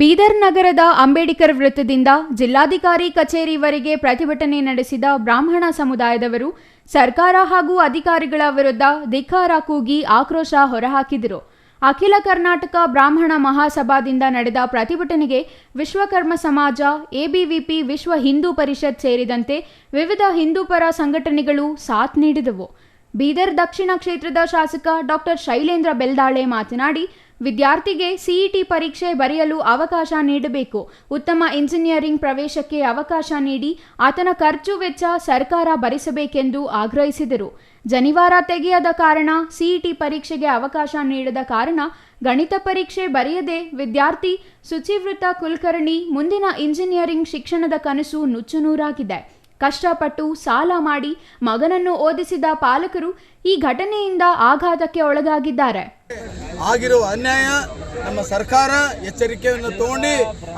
ಬೀದರ್ ನಗರದ ಅಂಬೇಡ್ಕರ್ ವೃತ್ತದಿಂದ ಜಿಲ್ಲಾಧಿಕಾರಿ ಕಚೇರಿವರೆಗೆ ಪ್ರತಿಭಟನೆ ನಡೆಸಿದ ಬ್ರಾಹ್ಮಣ ಸಮುದಾಯದವರು ಸರ್ಕಾರ ಹಾಗೂ ಅಧಿಕಾರಿಗಳ ವಿರುದ್ಧ ಧಿಕ್ಕಾರ ಕೂಗಿ ಆಕ್ರೋಶ ಹೊರಹಾಕಿದರು. ಅಖಿಲ ಕರ್ನಾಟಕ ಬ್ರಾಹ್ಮಣ ಮಹಾಸಭಾದಿಂದ ನಡೆದ ಪ್ರತಿಭಟನೆಗೆ ವಿಶ್ವಕರ್ಮ ಸಮಾಜ, ಎಬಿವಿಪಿ, ವಿಶ್ವ ಹಿಂದೂ ಪರಿಷತ್ ಸೇರಿದಂತೆ ವಿವಿಧ ಹಿಂದೂಪರ ಸಂಘಟನೆಗಳು ಸಾಥ್ ನೀಡಿದವು. ಬೀದರ್ ದಕ್ಷಿಣ ಕ್ಷೇತ್ರದ ಶಾಸಕ ಡಾಕ್ಟರ್ ಶೈಲೇಂದ್ರ ಬೆಲ್ದಾಳೆ ಮಾತನಾಡಿ ವಿದ್ಯಾರ್ಥಿಗೆ ಸಿಇಟಿ ಪರೀಕ್ಷೆ ಬರೆಯಲು ಅವಕಾಶ ನೀಡಬೇಕು. ಉತ್ತಮ ಇಂಜಿನಿಯರಿಂಗ್ ಪ್ರವೇಶಕ್ಕೆ ಅವಕಾಶ ನೀಡಿ ಆತನ ಖರ್ಚು ವೆಚ್ಚ ಸರ್ಕಾರ ಭರಿಸಬೇಕೆಂದು ಆಗ್ರಹಿಸಿದರು. ಜನಿವಾರ ತೆಗೆಯದ ಕಾರಣ ಸಿಇಟಿ ಪರೀಕ್ಷೆಗೆ ಅವಕಾಶ ನೀಡದ ಕಾರಣ ಗಣಿತ ಪರೀಕ್ಷೆ ಬರೆಯದೆ ವಿದ್ಯಾರ್ಥಿ ಶುಚಿವೃತ ಕುಲಕರ್ಣಿ ಮುಂದಿನ ಇಂಜಿನಿಯರಿಂಗ್ ಶಿಕ್ಷಣದ ಕನಸು ನುಚ್ಚುನೂರಾಗಿದೆ. ಕಷ್ಟಪಟ್ಟು ಸಾಲ ಮಾಡಿ ಮಗನನ್ನು ಓದಿಸಿದ ಪಾಲಕರು ಈ ಘಟನೆಯಿಂದ ಆಘಾತಕ್ಕೆ ಒಳಗಾಗಿದ್ದಾರೆ. ಆಗಿರುವ ಅನ್ಯಾಯ ನಮ್ಮ ಸರ್ಕಾರ ಎಚ್ಚರಿಕೆಯನ್ನು ತಗೊಂಡು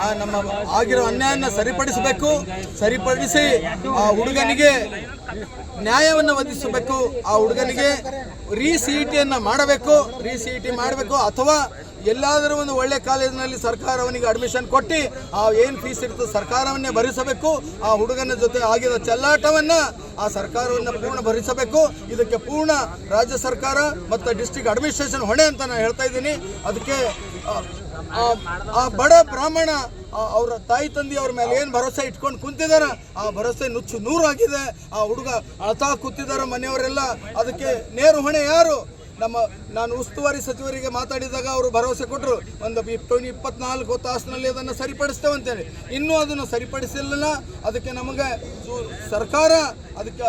ಆ ನಮ್ಮ ಆಗಿರೋ ಅನ್ಯಾಯನ ಸರಿಪಡಿಸಬೇಕು, ಸರಿಪಡಿಸಿ ಆ ಹುಡುಗನಿಗೆ ನ್ಯಾಯವನ್ನು ಒದಗಿಸಬೇಕು, ಆ ಹುಡುಗನಿಗೆ ರೀ ಸಿ ಇ ಟಿಯನ್ನು ಮಾಡಬೇಕು, ರೀ ಸಿ ಇ ಟಿ ಮಾಡಬೇಕು ಅಥವಾ ಎಲ್ಲಾದರೂ ಒಂದು ಒಳ್ಳೆ ಕಾಲೇಜಿನಲ್ಲಿ ಸರ್ಕಾರ ಅವನಿಗೆ ಅಡ್ಮಿಷನ್ ಕೊಟ್ಟು ಆ ಏನು ಫೀಸ್ ಇರ್ತದೆ ಸರ್ಕಾರವನ್ನೇ ಭರಿಸಬೇಕು ಆ ಹುಡುಗನ ಜೊತೆ ಆಗಿದ ಚೆಲ್ಲಾಟವನ್ನು ಆ ಸರ್ಕಾರವನ್ನು ಪೂರ್ಣ ಭರಿಸಬೇಕು. ಇದಕ್ಕೆ ಪೂರ್ಣ ರಾಜ್ಯ ಸರ್ಕಾರ ಮತ್ತು ಡಿಸ್ಟಿಕ್ ಅಡ್ಮಿನಿಸ್ಟ್ರೇಷನ್ ಹೊಣೆ ಅಂತ ನಾನು ಹೇಳ್ತಾ ಇದ್ದೀನಿ. ಅದಕ್ಕೆ ಆ, ಬಡ ಬ್ರಾಹ್ಮಣ ಅವರ ತಾಯಿ ತಂದೆ ಅವ್ರ ಮೇಲೆ ಏನು ಭರವಸೆ ಇಟ್ಕೊಂಡು ಕುಂತಿದ್ದಾರೆ ಆ ಭರವಸೆ ನುಚ್ಚು ಆಗಿದೆ ಆ ಹುಡುಗ ಅಳತಾ ಕೂತಿದ್ದಾರೆ ಮನೆಯವರೆಲ್ಲ. ಅದಕ್ಕೆ ನೇರು ಹೊಣೆ ಯಾರು? ನಮ್ಮ ನಾನು ಉಸ್ತುವಾರಿ ಸಚಿವರಿಗೆ ಮಾತಾಡಿದಾಗ ಅವರು ಭರವಸೆ ಕೊಟ್ಟರು, ಒಂದು ಇಪ್ಪ ಇಪ್ಪತ್ನಾಲ್ಕು ತಾಸಿನಲ್ಲಿ ಅದನ್ನು ಸರಿಪಡಿಸ್ತೇವೆ ಅಂತೇಳಿ ಇನ್ನೂ ಅದನ್ನು ಸರಿಪಡಿಸಿಲ್ಲ ಅದಕ್ಕೆ ನಮಗೆ ಸರ್ಕಾರ ಅದಕ್ಕೆ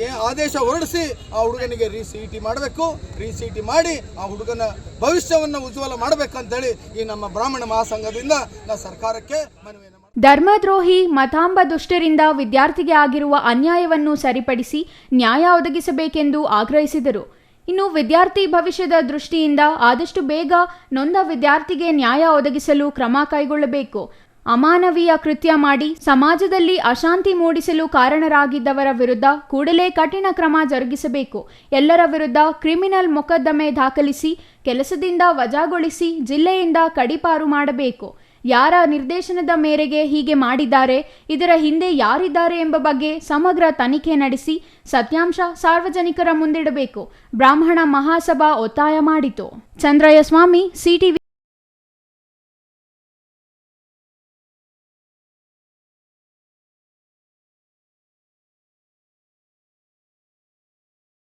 ಏ, ಆದೇಶ ಹೊರಡಿಸಿ ಆ ಹುಡುಗನಿಗೆ ರಿ, ಸಿ ಮಾಡಬೇಕು. ರಿ ಟಿ ಮಾಡಿ ಆ ಹುಡುಗನ ಭವಿಷ್ಯವನ್ನು ಉಜ್ವಲ ಮಾಡಬೇಕಂತೇಳಿ ಈ ನಮ್ಮ ಬ್ರಾಹ್ಮಣ ಮಹಾಸಂಘದಿಂದ ನಾ ಸರ್ಕಾರಕ್ಕೆ ಮನವಿಯನ್ನು ಧರ್ಮದ್ರೋಹಿ ಮತಾಂಬ ದುಷ್ಟರಿಂದ ವಿದ್ಯಾರ್ಥಿಗೆ ಆಗಿರುವ ಅನ್ಯಾಯವನ್ನು ಸರಿಪಡಿಸಿ ನ್ಯಾಯ ಒದಗಿಸಬೇಕೆಂದು ಆಗ್ರಹಿಸಿದರು. ಇನ್ನು ವಿದ್ಯಾರ್ಥಿ ಭವಿಷ್ಯದ ದೃಷ್ಟಿಯಿಂದ ಆದಷ್ಟು ಬೇಗ ನೊಂದ ವಿದ್ಯಾರ್ಥಿಗೆ ನ್ಯಾಯ ಒದಗಿಸಲು ಕ್ರಮ ಕೈಗೊಳ್ಳಬೇಕು. ಅಮಾನವೀಯ ಕೃತ್ಯ ಮಾಡಿ ಸಮಾಜದಲ್ಲಿ ಅಶಾಂತಿ ಮೂಡಿಸಲು ಕಾರಣರಾಗಿದ್ದವರ ವಿರುದ್ಧ ಕೂಡಲೇ ಕಠಿಣ ಕ್ರಮ ಜರುಗಿಸಬೇಕು. ಎಲ್ಲರ ವಿರುದ್ಧ ಕ್ರಿಮಿನಲ್ ಮೊಕದ್ದಮೆ ದಾಖಲಿಸಿ, ಕೆಲಸದಿಂದ ವಜಾಗೊಳಿಸಿ, ಜಿಲ್ಲೆಯಿಂದ ಕಡಿಪಾರು ಮಾಡಬೇಕು. ಯಾರ ನಿರ್ದೇಶನದ ಮೇರೆಗೆ ಹೀಗೆ ಮಾಡಿದ್ದಾರೆ? ಇದರ ಹಿಂದೆ ಯಾರಿದ್ದಾರೆ ಎಂಬ ಬಗ್ಗೆ ಸಮಗ್ರ ತನಿಖೆ ನಡೆಸಿ ಸತ್ಯಾಂಶ ಸಾರ್ವಜನಿಕರ ಮುಂದಿಡಬೇಕು. ಬ್ರಾಹ್ಮಣ ಮಹಾಸಭಾ ಒತ್ತಾಯ ಮಾಡಿತು. ಚಂದ್ರಯ್ಯ ಸ್ವಾಮಿ ಸಿಟಿವಿ